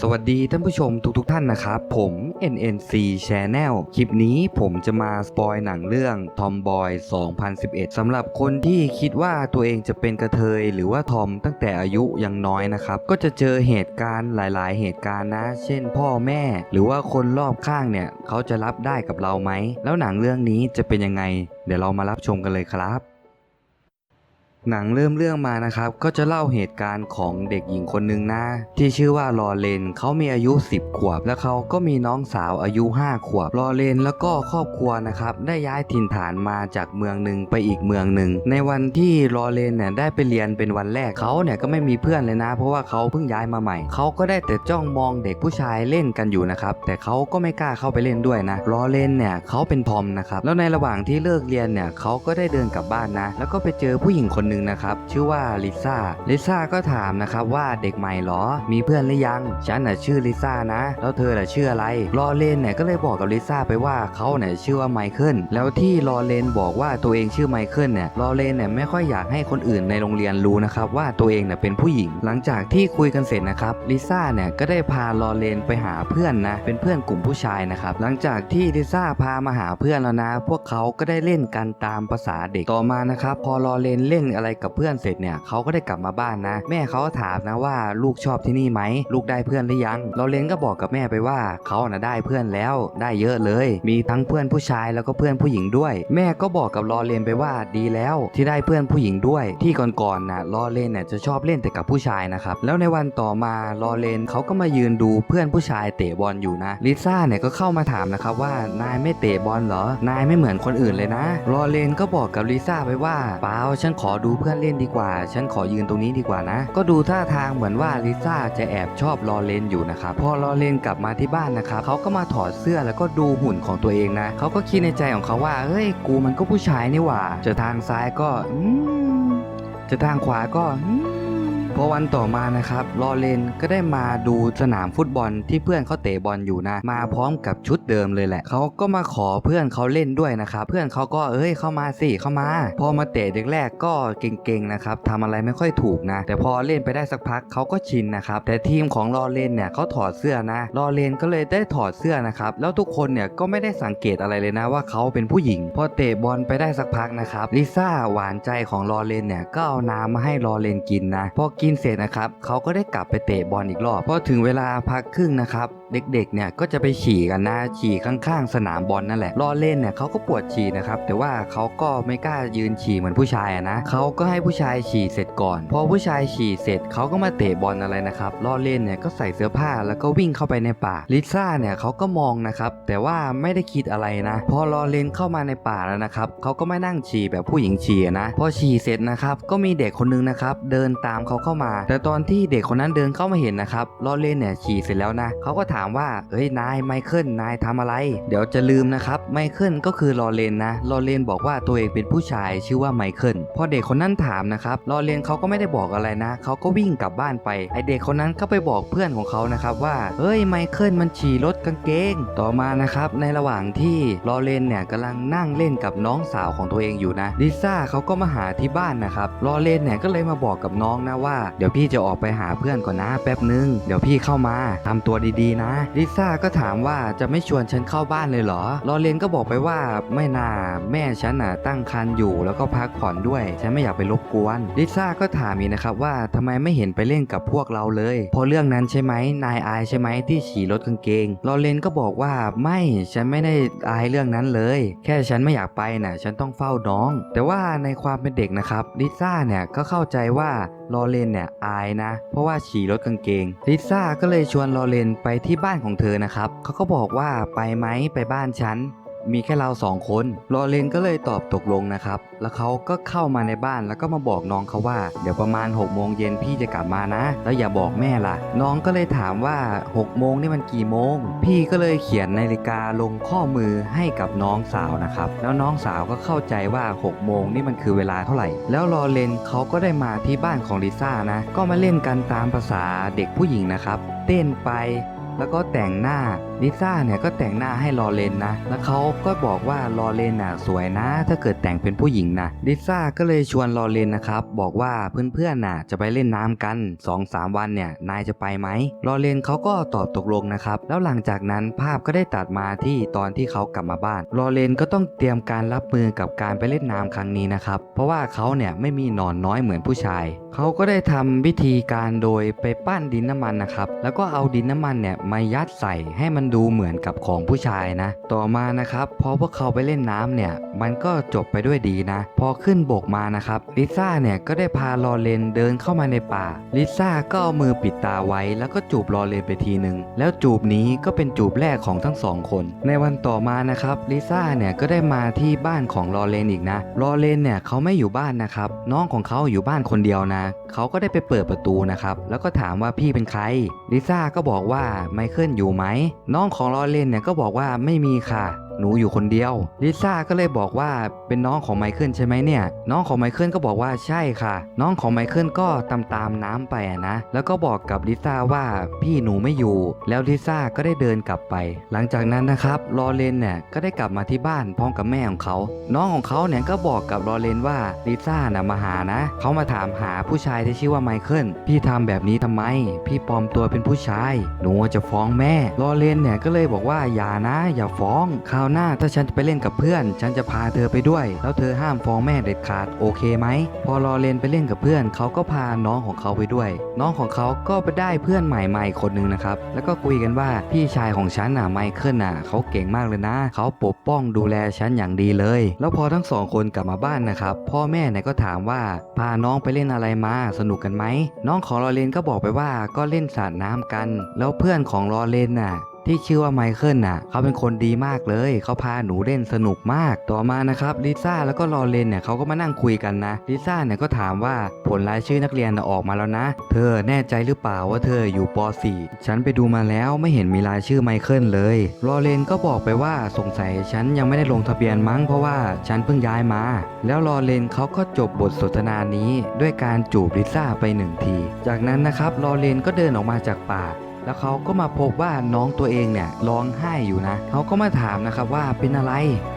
สวัสดีท่านผู้ชมทุกๆทท่านนะครับ ผม NNC Channel คลิปนี้ผมจะมาสปอยหนังเรื่อง Tomboy 2011 สำหรับคนที่คิดว่าตัวเองจะเป็นกระเทยหรือว่าทอมตั้งแต่อายุยังน้อยนะครับ ก็จะเจอเหตุการณ์หลาย ๆ เหตุการณ์นะ เช่นพ่อแม่ หรือว่าคนรอบข้างเนี่ย เขาจะรับได้กับเราไหม แล้วหนังเรื่องนี้จะเป็นยังไง เดี๋ยวเรามารับชมกันเลยครับ หนังเริ่มเรื่องมานะครับ ก็จะเล่าเหตุการณ์ของเด็กหญิงคนหนึ่งนะ ที่ชื่อว่าลอเรนเขามีอายุ 10 ขวบ แล้วเขาก็มีน้องสาวอายุ 5 ขวบลอเรนแล้วก็ครอบครัวนะครับได้ย้ายถิ่นฐานมาจากเมืองหนึ่งไปอีกเมืองหนึ่งในวันที่ลอเรนเนี่ยได้ไปเรียนเป็นวันแรกเขาเนี่ยก็ไม่มีเพื่อนเลยนะ เพราะว่าเขาเพิ่งย้ายมาใหม่เขาก็ได้แต่จ้องมองเด็กผู้ชายเล่นกันอยู่นะครับแต่เขาก็ไม่กล้าเข้าไปเล่นด้วยนะลอเรนเนี่ยเขาเป็นทอมนะครับแล้วในระหว่างที่เลิกเรียนเนี่ยเขาก็ได้เดินกลับบ้านนะ แล้วก็ไปเจอผู้หญิงคนหนึ่งนะครับชื่อว่าลิซ่าลิซ่าก็ถามนะครับว่าเด็กใหม่หรอ มีเพื่อนหรือยัง ฉันน่ะชื่อลิซ่านะ แล้วเธอน่ะชื่ออะไรลอเรนเนี่ยก็เลยบอกกับลิซ่าไปว่าเขาเนี่ยชื่อว่าไมเคิลแล้วที่ลอเรนบอกว่าตัวเองชื่อไมเคิลเนี่ยลอเรนเนี่ยไม่ค่อยอยากให้คนอื่นในโรงเรียนรู้นะครับว่าตัวเองเนี่ยเป็นผู้หญิง หลังจากที่คุยกันเสร็จนะครับลิซ่าเนี่ยก็ได้พาลอเรนไปหาเพื่อนนะเป็นเพื่อนกลุ่มผู้ชายนะครับหลังจากที่ลิซ่าพามาหาเพื่อนแล้วนะ พวกเขาก็ได้เล่นกันตามภาษาเด็กต่อมานะครับพอลอเรนเล่นอะอะไรกับเพื่อนเสร็จเนี่ยเขาก็ได้กลับมาบ้านนะ แม่เขาก็ถามนะว่าลูกชอบที่นี่ไหมลูกได้เพื่อนหรือยังลอเรนก็บอกกับแม่ไปว่าเขาน่ะได้เพื่อนแล้วได้เยอะเลย มีทั้งเพื่อนผู้ชายแล้วก็เพื่อนผู้หญิงด้วย แม่ก็บอกกับลอเรนไปว่าดีแล้วที่ได้เพื่อนผู้หญิงด้วย ที่ก่อนๆน่ะลอเรนเนี่ยจะชอบเล่นแต่กับผู้ชายนะครับแล้วในวันต่อมาลอเรนเขาก็มายืนดูเพื่อนผู้ชายเตะบอลอยู่นะลิซ่าเนี่ยก็เข้ามาถามนะครับว่านายไม่เตะบอลเหรอนายไม่เหมือนคนอื่นเลยนะลอเรนก็บอกกับลิซ่าไปว่าเปล่าฉันขอดูเพื่อนเล่นดีกว่า ฉันขอยืนตรงนี้ดีกว่านะ ก็ดูท่าทางเหมือนว่าลิซ่าจะแอบชอบลอเลนอยู่นะครับพอลอเลนกลับมาที่บ้านนะครับเขาก็มาถอดเสื้อแล้วก็ดูหุ่นของตัวเองนะเขาก็คิดในใจของเขาว่าเฮ้ยกูมันก็ผู้ชายนี่หว่าจะทางซ้ายก็จะทางขวาก็ พอวันต่อมานะครับลอเรนก็ได้มาดูสนามฟุตบอลที่เพื่อนเขาเตะบอลอยู่นะ มาพร้อมกับชุดเดิมเลยแหละเขาก็มาขอเพื่อนเขาเล่นด้วยนะครับเพื่อนเขาก็เอ้ยเข้ามาสิเข้ามา พอมาเตะแรกก็เก่งๆนะครับทำอะไรไม่ค่อยถูกนะ แต่พอเล่นไปได้สักพักเขาก็ชินนะครับแต่ทีมของลอเรนเนี่ยเขาถอดเสื้อนะลอเรนก็เลยได้ถอดเสื้อนะครับแล้วทุกคนเนี่ยก็ไม่ได้สังเกตอะไรเลยนะว่าเขาเป็นผู้หญิง พอเตะบอลไปได้สักพักนะครับลิซ่าหวานใจของลอเรนเนี่ยก็เอาน้ำมาให้ลอเรนกินนะพอกินเสร็จนะครับเขาก็ได้กลับไปเตะบอลอีกรอบพอถึงเวลาพักครึ่งนะครับ เด็กๆเนี่ยก็จะไปฉี่กันนะฉี่ข้างๆ สนามบอลนั่นแหละรอเล่นเนี่ยเขาก็ปวดฉี่นะครับแต่ว่าเขาก็ไม่กล้ายืนฉี่เหมือนผู้ชายนะเขาก็ให้ผู้ชายฉี่เสร็จก่อน พอผู้ชายฉี่เสร็จเขาก็มาเตะบอลอะไรนะครับรอเล่นเนี่ยก็ใส่เสื้อผ้าแล้วก็วิ่งเข้าไปในป่าลิซ่าเนี่ยเขาก็มองนะครับแต่ว่าไม่ได้คิดอะไรนะ พอรอเล่นเข้ามาในป่าแล้วนะครับเขาก็ไม่นั่งฉี่แบบผู้หญิงฉี่นะพอฉี่เสร็จนะครับก็มีเด็กคนนึงนะครับเดินตามเขาเข้ามา แต่ตอนที่เด็กคนนั้นเดินเข้ามาเห็นนะครับลอเรนเนี่ยฉี่เสร็จแล้วนะเขาก็ถามามว่าเอ้ยนายไมเคิลนายทำอะไร เดี๋ยวจะลืมนะครับไมเคิลก็คือลอเรนนะลอเรนบอกว่าตัวเองเป็นผู้ชายชื่อว่าไมเคิลพอเด็กคนนั้นถามนะครับลอเรนเขาก็ไม่ได้บอกอะไรนะเขาก็วิ่งกลับบ้านไปไอเด็กคนนั้นก็ไปบอกเพื่อนของเขานะครับว่าเอ้ยไมเคิลมันฉี่รถกางเกง ต่อมานะครับในระหว่างที่ลอเรนเนี่ยกำลังนั่งเล่นกับน้องสาวของตัวเองอยู่นะลิซ่าเขาก็มาหาที่บ้านนะครับลอเรนเนี่ยก็เลยมาบอกกับน้องนะว่า เดี๋ยวพี่จะออกไปหาเพื่อนก่อนนะแป๊บนึง เดี๋ยวพี่เข้ามาทำตัวดีๆนะลิซ่าก็ถามว่าจะไม่ชวนฉันเข้าบ้านเลยเหรอ ลอเรนก็บอกไปว่าไม่น่าแม่ฉันน่ะตั้งครรภ์อยู่แล้วก็พักผ่อนด้วย ฉันไม่อยากไปรบกวน ลิซ่าก็ถามอีกนะครับว่าทำไมไม่เห็นไปเล่นกับพวกเราเลยพราะเรื่องนั้นใช่ไหมนายอายใช่ไหมที่ฉี่รถกางเกง ลอเรนก็บอกว่าไม่ฉันไม่ได้อายเรื่องนั้นเลย แค่ฉันไม่อยากไปน่ะฉันต้องเฝ้าน้อง แต่ว่าในความเป็นเด็กนะครับลิซ่าเนี่ยก็เข้าใจว่า ลอเรนเนี่ยอายนะ เพราะว่าฉี่รถกางเกง ลิซ่าก็เลยชวนลอเรนไปที่บ้านของเธอนะครับเขาก็บอกว่าไปไหมไปบ้านฉัน มีแค่เราสองคนลอเรนก็เลยตอบตกลงนะครับ แล้วเขาก็เข้ามาในบ้านแล้วก็มาบอกน้องเขาว่า เดี๋ยวประมาณ6กโมงเย็นพี่จะกลับมานะ แล้วอย่าบอกแม่ล่ะ น้องก็เลยถามว่า6กโมงนี่มันกี่โมง พี่ก็เลยเขียนนาฬิกาลงข้อมือให้กับน้องสาวนะครับ แล้วน้องสาวก็เข้าใจว่า6กโมงนี่มันคือเวลาเท่าไหร่ แล้วลอเรนเขาก็ได้มาที่บ้านของลิซ่านะ ก็มาเล่นกันตามภาษาเด็กผู้หญิงนะครับ เต้นไป แล้วก็แต่งหน้าลิซ่าเนี่ยก็แต่งหน้าให้ลอเรนนะ แล้วเขาก็บอกว่าลอเรนน่ะสวยนะ ถ้าเกิดแต่งเป็นผู้หญิงนะลิซ่าก็เลยชวนลอเรนนะครับบอกว่าเพื่อนๆน่ะจะไปเล่นน้ำกัน 2-3 วันเนี่ยนายจะไปไหมลอเรนเขาก็ตอบตกลงนะครับ แล้วหลังจากนั้นภาพก็ได้ตัดมาที่ตอนที่เขากลับมาบ้านลอเรนก็ต้องเตรียมการรับมือกับการไปเล่นน้ำครั้งนี้นะครับ เพราะว่าเขาเนี่ยไม่มีหนอนน้อยเหมือนผู้ชาย เขาก็ได้ทำวิธีการโดยไปปั้นดินน้ำมันนะครับ แล้วก็เอาดินน้ำมันเนี่ยมายัดใส่ให้มันดูเหมือนกับของผู้ชายนะ ต่อมานะครับพอพวกเขาไปเล่นน้ำเนี่ยมันก็จบไปด้วยดีนะ พอขึ้นบกมานะครับลิซ่าเนี่ยก็ได้พาลอเรนเดินเข้ามาในป่าลิซ่าก็เอามือปิดตาไว้ แล้วก็จูบลอเรนไปทีหนึ่งแล้วจูบนี้ก็เป็นจูบแรกของทั้งสองคน ในวันต่อมานะครับลิซ่าเนี่ยก็ได้มาที่บ้านของลอเรนอีกนะลอเรนเนี่ยเขาไม่อยู่บ้านนะครับน้องของเขาอยู่บ้านคนเดียวนะเขาก็ได้ไปเปิดประตูนะครับแล้วก็ถามว่าพี่เป็นใครลิซ่าก็บอกว่าไมเคิลอยู่ไหม น้องของลอเรนเนี่ยก็บอกว่าไม่มีค่ะ หนูอยู่คนเดียว ลิซ่าก็เลยบอกว่าเป็นน้องของไมเคิลใช่ไหมเนี่ย น้องของไมเคิลก็บอกว่าใช่ค่ะ น้องของไมเคิลก็ตามตามน้ำไปนะ แล้วก็บอกกับลิซ่าว่าพี่หนูไม่อยู่ แล้วลิซ่าก็ได้เดินกลับไป หลังจากนั้นนะครับลอเรนเนี่ยก็ได้กลับมาที่บ้านพร้อมกับแม่ของเขา น้องของเขาเนี่ยก็บอกกับลอเรนว่าลิซ่าน่ะมาหานะ เขามาถามหาผู้ชายที่ชื่อว่าไมเคิลพี่ทำแบบนี้ทำไม พี่ปลอมตัวเป็นผู้ชาย หนูจะฟ้องแม่ลอเรนเนี่ยก็เลยบอกว่าอย่านะ อย่าฟ้องคราวหน้าถ้าฉันจะไปเล่นกับเพื่อน ฉันจะพาเธอไปด้วย แล้วเธอห้ามฟ้องแม่เด็ดขาดโอเคไหม พอลอเรนไปเล่นกับเพื่อนเขาก็พาน้องของเขาไปด้วย น้องของเขาก็ไปได้เพื่อนใหม่ๆคนนึงนะครับ แล้วก็คุยกันว่าพี่ชายของฉันน่ะไมเคิลน่ะเขาเก่งมากเลยนะ เขาปกป้องดูแลฉันอย่างดีเลย แล้วพอทั้งสองคนกลับมาบ้านนะครับพ่อแม่เนี่ยก็ถามว่าพาน้องไปเล่นอะไรมาสนุกกันไหมน้องของลอเรนก็บอกไปว่าก็เล่นสาดน้ำกัน แล้วเพื่อนของลอเรนน่ะ ที่ชื่อว่าไมเคิลน่ะเขาเป็นคนดีมากเลย เขาพาหนูเล่นสนุกมาก ต่อมานะครับลิซ่าแล้วก็ลอเรนเนี่ยเขาก็มานั่งคุยกันนะลิซ่าเนี่ยก็ถามว่าผลรายชื่อนักเรียนออกมาแล้วนะ เธอแน่ใจหรือเปล่าว่าเธออยู่ป .4 ฉันไปดูมาแล้วไม่เห็นมีรายชื่อไมเคิลเลยลอเรนก็บอกไปว่าสงสัยฉันยังไม่ได้ลงทะเบียนมั้งเพราะว่าฉันเพิ่งย้ายมา แล้วลอเรนเขาก็จบบทสนทนานี้ ด้วยการจูบลิซ่าไปหนึ่งที จากนั้นนะครับลอเรนก็เดินออกมาจากป่า แล้วเขาก็มาพบว่าน้องตัวเองเนี่ยร้องไห้อยู่นะเขาก็มาถามนะครับว่าเป็นอะไร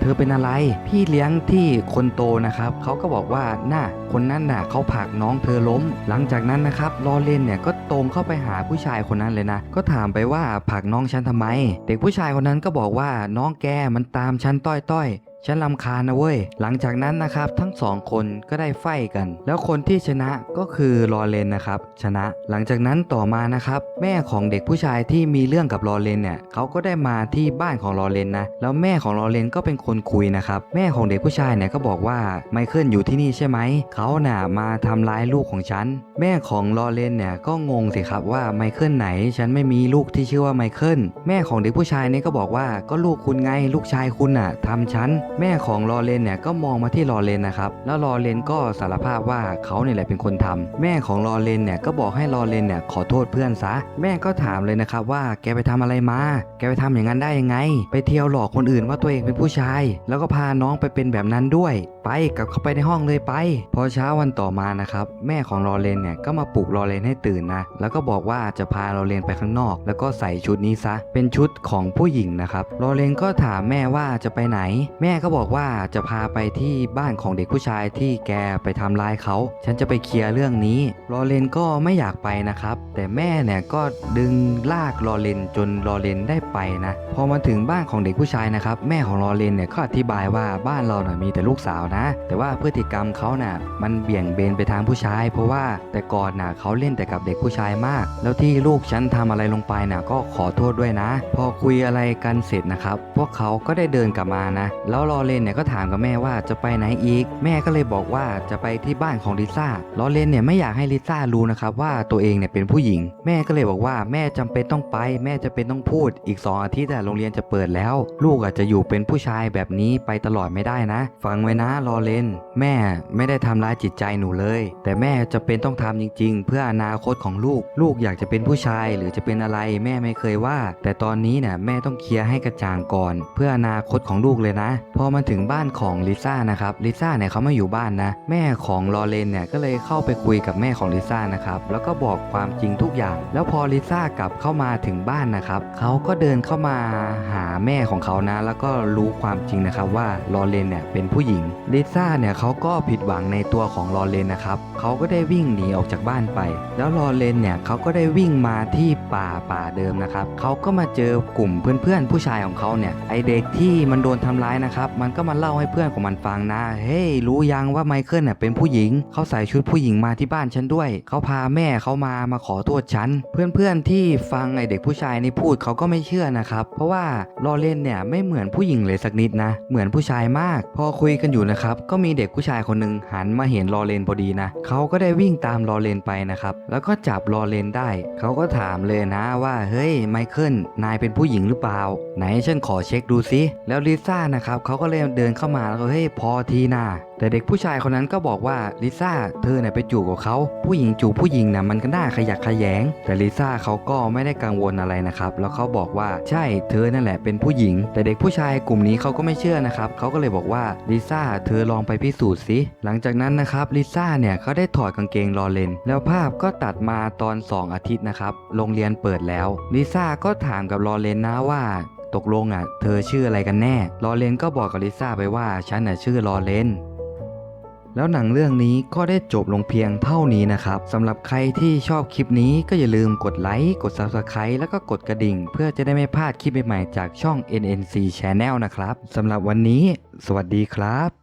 เธอเป็นอะไร พี่เลี้ยงที่คนโตนะครับเขาก็บอกว่าน่ะคนนั้นน่ะเขาผลักน้องเธอล้ม หลังจากนั้นนะครับลอเรนเนี่ยก็ตรงเข้าไปหาผู้ชายคนนั้นเลยนะ ก็ถามไปว่าผลักน้องฉันทำไม เด็กผู้ชายคนนั้นก็บอกว่าน้องแกมันตามฉันต้อยต้อยๆ ฉันลำคาญนะเว้ย หลังจากนั้นนะครับทั้งสองคนก็ได้ไฟกัน แล้วคนที่ชนะก็คือลอเรนนะครับ ชนะ หลังจากนั้นต่อมานะครับ แม่ของเด็กผู้ชายที่มีเรื่องกับลอเรนเนี่ยเขาก็ได้มาที่บ้านของลอเรนนะ แล้วแม่ของลอเรนก็เป็นคนคุยนะครับ แม่ของเด็กผู้ชายเนี่ยก็บอกว่าไมเคิลอยู่ที่นี่ใช่ไหม เขาน่ะมาทำร้ายลูกของฉัน แม่ของลอเรนเนี่ยก็งงสิครับว่าไมเคิลไหน ฉันไม่มีลูกที่ชื่อว่าไมเคิล แม่ของเด็กผู้ชายเนี่ยก็บอกว่าก็ลูกคุณไงลูกชายคุณน่ะทำฉันแม่ของลอเรนเนี่ยก็มองมาที่ลอเรนนะครับแล้วลอเรนก็สารภาพว่าเขาเนี่ยแหละเป็นคนทำแม่ของลอเรนเนี่ยก็บอกให้ลอเรนเนี่ยขอโทษเพื่อนซะ แม่ก็ถามเลยนะครับว่าแกไปทำอะไรมา แกไปทำอย่างนั้นได้ยังไง ไปเที่ยวหลอกคนอื่นว่าตัวเองเป็นผู้ชาย แล้วก็พาน้องไปเป็นแบบนั้นด้วย ไปกลับเข้าไปในห้องเลยไป พอเช้าวันต่อมานะครับแม่ของลอเรนเนี่ยก็มาปลุกลอเรนให้ตื่นนะแล้วก็บอกว่าจะพาลอเรนไปข้างนอก แล้วก็ใส่ชุดนี้ซะเป็นชุดของผู้หญิงนะครับลอเรนก็ถามแม่ว่าจะไปไหน แม่ก็บอกว่าจะพาไปที่บ้านของเด็กผู้ชายที่แกไปทำร้ายเขา ฉันจะไปเคลียร์เรื่องนี้ลอเรนก็ไม่อยากไปนะครับ แต่แม่เนี่ยก็ดึงลากลอเรนจนลอเรนได้ไปนะพอมาถึงบ้านของเด็กผู้ชายนะครับ แม่ของลอเรนเนี่ยก็อธิบายว่าบ้านเราน่ะมีแต่ลูกสาวนะ แต่ว่าพฤติกรรมเขาน่ะมันเบี่ยงเบนไปทางผู้ชาย เพราะว่าแต่ก่อนน่ะเขาเล่นแต่กับเด็กผู้ชายมาก แล้วที่ลูกฉันทำอะไรลงไปน่ะก็ขอโทษด้วยนะ พอคุยอะไรกันเสร็จนะครับ พวกเขาก็ได้เดินกลับมานะแล้วลอเรนเนี่ยก็ถามกับแม่ว่าจะไปไหนอีก แม่ก็เลยบอกว่าจะไปที่บ้านของลิซ่าลอเรนเนี่ยไม่อยากให้ลิซ่ารู้นะครับว่าตัวเองเนี่ยเป็นผู้หญิง แม่ก็เลยบอกว่าแม่จำเป็นต้องไป แม่จะเป็นต้องพูดอีก 2 อาทิตย์อะโรงเรียนจะเปิดแล้ว ลูกอาจจะอยู่เป็นผู้ชายแบบนี้ไปตลอดไม่ได้นะ ฟังไว้นะลอเรนแม่ไม่ได้ทำร้ายจิตใจหนูเลย แต่แม่จะเป็นต้องทำจริง ๆ เพื่ออนาคตของลูก ลูกอยากจะเป็นผู้ชายหรือจะเป็นอะไรแม่ไม่เคยว่า แต่ตอนนี้เนี่ยแม่ต้องเคลียร์ให้กระจ่างก่อน เพื่ออนาคตของลูกเลยนะพอมาถึงบ้านของลิซ่านะครับลิซ่าเนี่ยเขาไม่อยู่บ้านนะ แม่ของลอเรนเนี่ยก็เลยเข้าไปคุยกับแม่ของลิซ่านะครับแล้วก็บอกความจริงทุกอย่าง แล้วพอลิซ่ากลับเข้ามาถึงบ้านนะครับเขาก็เดินเข้ามาหาแม่ของเขานะ แล้วก็รู้ความจริงนะครับว่าลอเรนเนี่ยเป็นผู้หญิงลิซ่าเนี่ยเขาก็ผิดหวังในตัวของลอเรนนะครับเขาก็ได้วิ่งหนีออกจากบ้านไป แล้วลอเรนเนี่ยเขาก็ได้วิ่งมาที่ป่าป่าเดิมนะครับเขาก็มาเจอกลุ่มเพื่อนๆผู้ชายของเขาเนี่ยไอเด็กที่มันโดนทำร้ายนะครับมันก็มาเล่าให้เพื่อนของมันฟังนะ เฮ้ยรู้ยังว่าไมเคิลเนี่ยเป็นผู้หญิง เขาใส่ชุดผู้หญิงมาที่บ้านฉันด้วย เขาพาแม่เขามามาขอโทษฉัน เพื่อนๆที่ฟังไอเด็กผู้ชายนี่พูดเขาก็ไม่เชื่อนะครับ เพราะว่าลอเรนเนี่ยไม่เหมือนผู้หญิงเลยสักนิดนะ เหมือนผู้ชายมาก พอคุยกันอยู่นะครับ ก็มีเด็กผู้ชายคนหนึ่งหันมาเห็นลอเรนพอดีนะ เขาก็ได้วิ่งตามลอเรนไปนะครับ แล้วก็จับลอเรนได้ เขาก็ถามเลยนะว่า เฮ้ยไมเคิล นายเป็นผู้หญิงหรือเปล่า ไหนฉันขอเช็คดูซิ แล้วลิซ่านะครับเขาก็เลยเดินเข้ามาแล้วก็เฮ้ยพอทีนะแต่เด็กผู้ชายคนนั้นก็บอกว่าลิซ่าเธอเนี่ยไปจูบกับเขาผู้หญิงจูบผู้หญิงนะมันก็น่าขยักขยแยง แต่ลิซ่าเขาก็ไม่ได้กังวลอะไรนะครับแล้วเขาบอกว่าใช่เธอนั่นแหละเป็นผู้หญิง แต่เด็กผู้ชายกลุ่มนี้เขาก็ไม่เชื่อนะครับเขาก็เลยบอกว่าลิซ่าเธอลองไปพิสูจน์สิหลังจากนั้นนะครับลิซ่าเนี่ยเขาได้ถอดกางเกงรอเลนแล้วภาพก็ตัดมาตอน 2 อาทิตย์นะครับโรงเรียนเปิดแล้วลิซ่าก็ถามกับลอเรนนะว่า ตกลงอะ เธอชื่ออะไรกันแน่ ลอเรนก็บอกกับลิซ่าไปว่าฉันอะชื่อลอเรนแล้วหนังเรื่องนี้ก็ได้จบลงเพียงเท่านี้นะครับสำหรับใครที่ชอบคลิปนี้ก็อย่าลืมกดไลค์ กด Subscribe แล้วก็กดกระดิ่ง เพื่อจะได้ไม่พลาดคลิปใหม่ๆจากช่อง NNC Channel นะครับสำหรับวันนี้ สวัสดีครับ